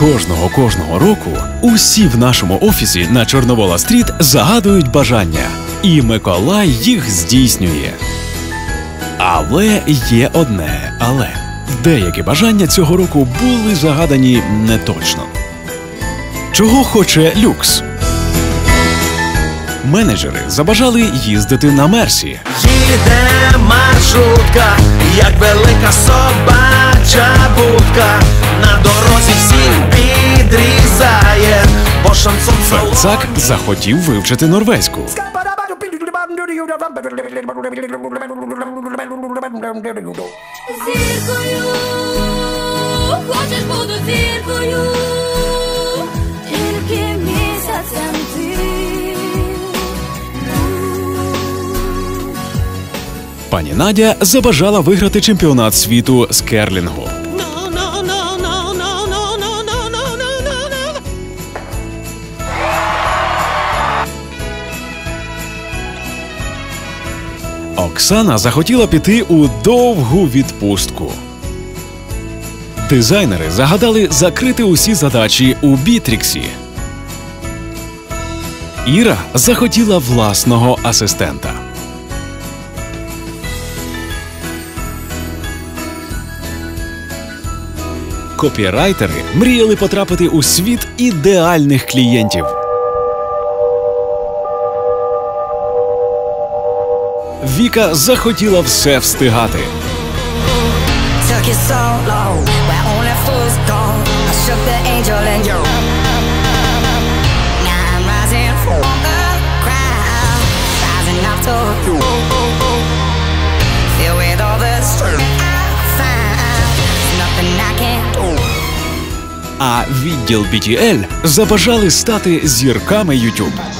Кожного кожного року усі в нашому офісі на Чорновола Стріт загадують бажання, і Миколай їх здійснює. Але є одне але. Деякі бажання цього року були загадані неточно. Чого хоче люкс? Менеджери забажали їздити на Мерсі. Їде маршрутка, як велика собача будка, на дорозі підрізає, бо захотів вивчити норвезьку. Зіркою, хочеш буду зіркою, тільки місяцем ти. Пані Надя забажала виграти чемпіонат світу з керлінгу. Оксана захотіла піти у довгу відпустку. Дизайнери загадали закрити усі задачі у Бітріксі. Іра захотіла власного асистента. Копірайтери мріяли потрапити у світ ідеальних клієнтів. Nothing I can't do. А відділ BTL забажали стати зірками YouTube.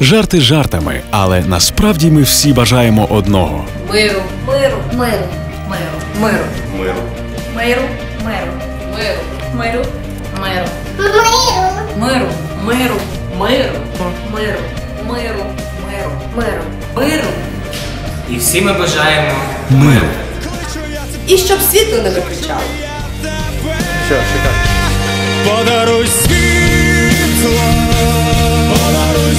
Жарти жартами, але насправді ми всі бажаємо одного. Миру. Миру. Миру. Миру. Миру. Миру. Миру. Миру. Миру. Миру. Миру. Миру. Миру. Миру. Миру. Миру. Миру. Миру. І всі ми бажаємо Миру. І щоб світло не виключало. Подаруй світло, подаруй світло.